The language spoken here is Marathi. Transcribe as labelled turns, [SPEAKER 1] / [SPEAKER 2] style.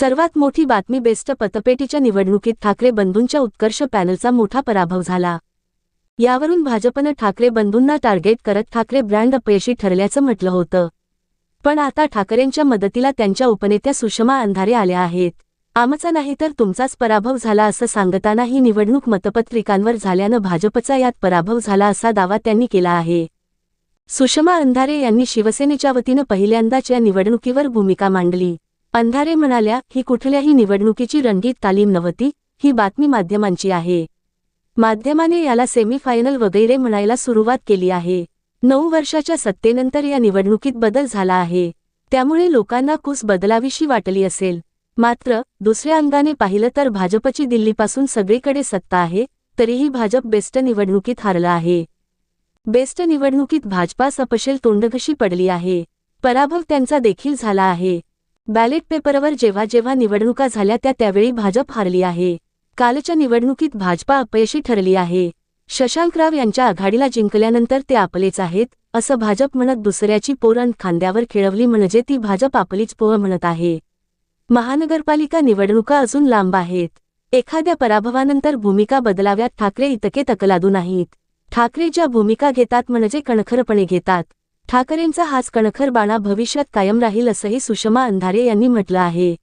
[SPEAKER 1] सर्वात मोठी बातमी बेस्ट पतपेटीच्या निवडणुकीत ठाकरे बंधूंच्या उत्कर्ष पॅनलचा मोठा पराभव झाला. यावरून भाजपनं ठाकरे बंधूंना टार्गेट करत ठाकरे ब्रँड अपयशी ठरल्याचं म्हटलं होतं. पण आता ठाकरेंच्या मदतीला त्यांच्या उपनेत्या सुषमा अंधारे आल्या आहेत. आमचा नाही तर तुमचाच पराभव झाला असं सांगताना ही निवडणूक मतपत्रिकांवर झाल्यानं भाजपचा यात पराभव झाला असा दावा त्यांनी केला आहे. सुषमा अंधारे यांनी शिवसेनेच्या वतीनं पहिल्यांदाच या निवडणुकीवर भूमिका मांडली. अंधारे म्हणाल्या ही कुठल्याही निवडणुकीची रंगीत तालीम नव्हती ही बातमी माध्यमांची आहे. माध्यमाने याला सेमीफायनल वगैरे म्हणायला सुरुवात केली आहे. नऊ वर्षाच्या सत्तेनंतर या निवडणुकीत बदल झाला आहे. त्यामुळे लोकांना कुस बदलावीशी वाटली असेल. मात्र दुसऱ्या अंगाने पाहिलं तर भाजपची दिल्लीपासून सगळीकडे सत्ता आहे तरीही भाजप बेस्ट निवडणुकीत हारला आहे. बेस्ट निवडणुकीत भाजपा सपशेल तोंडघशी पडली आहे. पराभव त्यांचा देखील झाला आहे. बॅलेट पेपरवर जेव्हा जेव्हा निवडणुका झाल्या त्या त्यावेळी भाजप हारली आहे. कालच्या निवडणुकीत भाजपा अपयशी ठरली आहे. शशांकराव यांच्या आघाडीला जिंकल्यानंतर ते आपलेच आहेत असं भाजप म्हणत दुसऱ्याची पोरण खांद्यावर खेळवली म्हणजे ती भाजप आपलीच पोह म्हणत आहे. महानगरपालिका निवडणुका अजून लांब आहेत. एखाद्या पराभवानंतर भूमिका बदलाव्यात ठाकरे इतके तकलादू नाहीत. ठाकरे ज्या भूमिका घेतात म्हणजे कणखरपणे घेतात. ठाकरेंचा हाच कणखरबाणा भविष्यात कायम राहील असंही सुषमा अंधारे यांनी म्हटलं आहे.